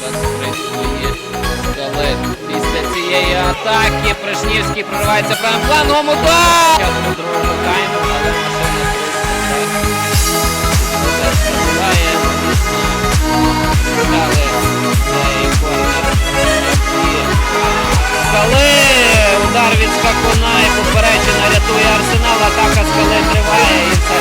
Безпечно, буде цієї атаки Пришнівський проривається правим планом удар! Другого тайму, але Скали! Удар від скакуна і попереджено рятує арсенал, атака з коли триває і все.